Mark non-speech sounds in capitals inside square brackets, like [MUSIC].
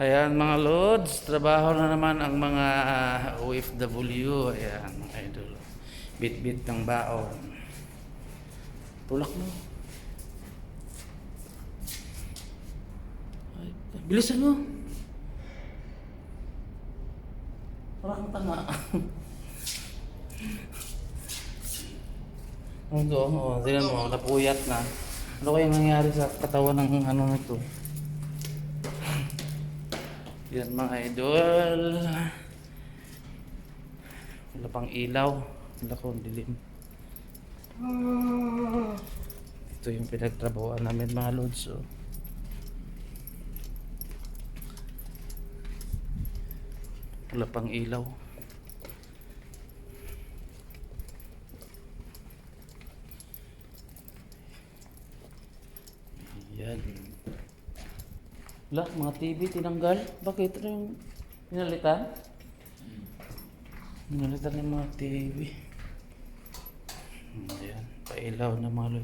Ayan mga lods, trabaho na naman ang mga OFW. Ayan mga idol. Bit-bit ng baon. Tulak mo. Ay, bilisan mo. Wala kang tanga. [LAUGHS] Ang do, oh, tingnan mo, napuyat na. Ano kaya nangyari sa katawan ng ano nito? Yan mga idol. Wala pang ilaw. Wala ko, ang dilim. Ito yung pinagtrabahoan namin mga lods. Oh. Wala pang ilaw. Yan. Wala, mga TV tinanggal. Bakit? Ano yung pinalitan? Pinalitan ng mga TV. Ayan, pailaw na mga.